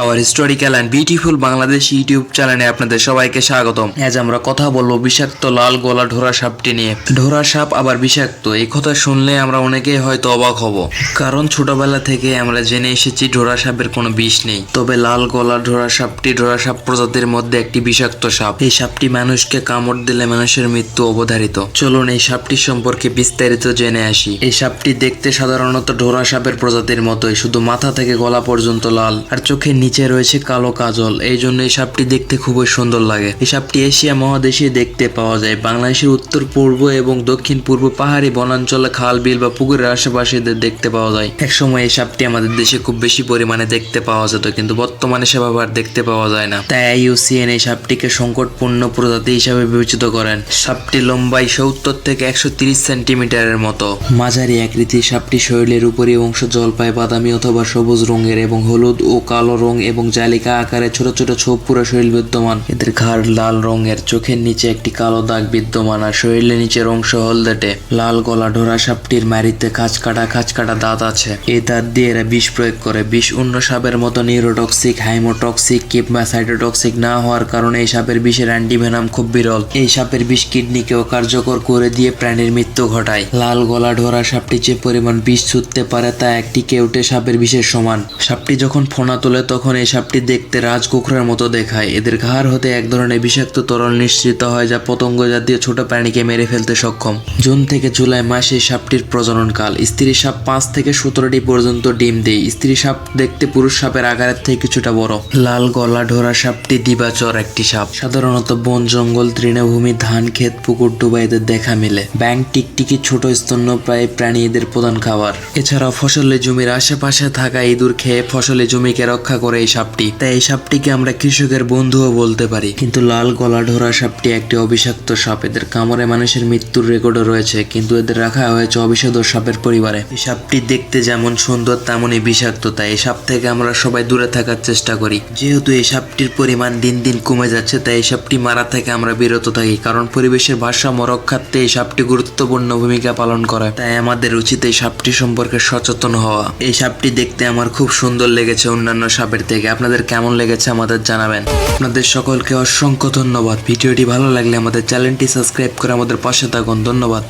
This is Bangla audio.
Our historical and beautiful Bangladesh YouTube চ্যানেলে আপনাদের সবাইকে স্বাগতম। আজ আমরা কথা বলব বিষাক্ত লাল গলা ঢোরা সাপটি নিয়ে। ঢোরা সাপ আবার বিষাক্ত, এই কথা শুনলে আমরা অনেকেই হয়তো অবাক হব। কারণ ছোটবেলা থেকে আমরা জেনে এসেছি ঢোরা সাপের কোনো বিষ নেই। তবে লাল গলা ঢোরা সাপটি ঢোরা সাপ প্রজাতির মধ্যে একটি বিষাক্ত সাপ। এই সাপটি মানুষকে কামড় দিলে মানুষের মৃত্যু অবধারিত। চলুন এই সাপটি সম্পর্কে বিস্তারিত জেনে আসি। এই সাপটি দেখতে সাধারণত ঢোরা সাপের প্রজাতির মতোই, শুধু মাথা থেকে গলা পর্যন্ত লাল, আর চোখের নিচে রয়েছে কালো কাজল। এই জন্য এই সাপটি দেখতে খুবই সুন্দর লাগে। এই সাপটি এশিয়া মহাদেশে দেখতে পাওয়া যায়। বাংলাদেশের উত্তর, পূর্ব এবং দক্ষিণ পূর্ব পাহাড়ি বনাঞ্চলে খাল, বিল বা পুকুরের আশেপাশে দেখতে পাওয়া যায়। একসময় এই সাপটি আমাদের দেশে খুব বেশি পরিমাণে দেখতে পাওয়া যেত, কিন্তু বর্তমানে সেভাবে আর দেখতে পাওয়া যায় না। তাই আইইউসিএন এই সাপটিকে সংকটপূর্ণ প্রজাতি হিসাবে বিবেচিত করেন। সাপটি লম্বাই সত্তর থেকে একশো তিরিশ সেন্টিমিটারের মতো। মাঝারি আকৃতির সাপটি শরীরের উপরে অংশ জলপাই, বাদামি অথবা সবুজ রঙের এবং হলুদ ও কালো রং এবং জালিকা আকারে ছোট ছোট ছোপ পুরো শরীর বিদ্যমান। এদের ঘাড় লাল রঙের, চোখের নিচে একটি কালো দাগ বিদ্যমান আর শরীরের নিচের অংশ হলদেটে। লাল গলা ঢোরা সাপটির মারিতে খাঁচ কাটা খাঁচ কাটা দাঁত আছে। এই দাঁত দিয়ে এরা বিষ প্রয়োগ করে। বিষ অন্য সাপের মতো নিউরোটক্সিক, হাইমোটক্সিক কিংবা সাইটোটক্সিক না হওয়ার কারণে এই সাপের বিষের অ্যান্টিভেনাম খুব বিরল। এই সাপের বিষ কিডনিকেও কার্যকর করে দিয়ে প্রাণীর মৃত্যু ঘটায়। লাল গলা ঢোরা সাপটি যে পরিমাণ বিষ ছুটতে পারে তা একটি কেউটে সাপের বিষের সমান। সাপটি যখন ফোনা তোলে, তখন এই সাপটি দেখতে রাজকুকুরের মতো দেখায়, এদের ঘাড় হতে এক ধরনের বিষাক্ত তরল নিঃসৃত হয় যা পতঙ্গ জাতীয় ছোট প্রাণীকে মেরে ফেলতে সক্ষম। জুন থেকে জুলাই মাসে সাপটির প্রজননকাল। স্ত্রী সাপ পাঁচ থেকে সতেরোটি পর্যন্ত ডিম দেয়। স্ত্রী সাপ দেখতে পুরুষ সাপের আকারের থেকে কিছুটা বড়। লাল গলা ঢোরা সাপটি দিবাচর একটি সাপ। সাধারণত বন, জঙ্গল, তৃণভূমি, ধান, ক্ষেত, পুকুর, ডুবা এদের দেখা মেলে। ব্যাং টিকটিকি, ছোট স্তন্যপ্রায় প্রাণী এদের প্রধান খাবার। এছাড়াও ফসলের জমির আশেপাশে থাকা ইঁদুর খেয়ে ফসলের জমিকে রক্ষা করে এই সাপটি। তাই এই সাপটিকে আমরা কৃষকের বন্ধুও বলতে পারি। কিন্তু লাল গলা ঢোরা সাপটি একটি অবিষাক্ত সাপ। এদের কামড়ে মানুষের মৃত্যুর রেকর্ডও রয়েছে, কিন্তু এদের রাখা হয়েছে অবিষাদ সাপের পরিবারে। এই সাপটি দেখতে যেমন সুন্দর, তেমনই বিষাক্ত। তাই এই সাপ থেকে আমরা সবাই দূরে থাকার চেষ্টা করি। যেহেতু এই সাপটির পরিমাণ দিন দিন কমে যাচ্ছে, তাই এই সাপটি মারা থেকে আমরা বিরত থাকি। কারণ পরিবেশের ভারসাম্য রক্ষার্থে এই সাপটি গুরুত্বপূর্ণ ভূমিকা পালন করে। তাই আমাদের উচিত এই সাপটি সম্পর্কে সচেতন হওয়া। এই সাপটি দেখতে আমার খুব সুন্দর লেগেছে অন্যান্য সাপের থেকে আপনাদের কেমন লেগেছে আমাদের জানাবেন। আপনাদের সকলকে অসংখ্য ধন্যবাদ। ভিডিওটি ভালো লাগলে আমাদের চ্যানেলটি সাবস্ক্রাইব করে আমাদের পাশে থাকুন। ধন্যবাদ।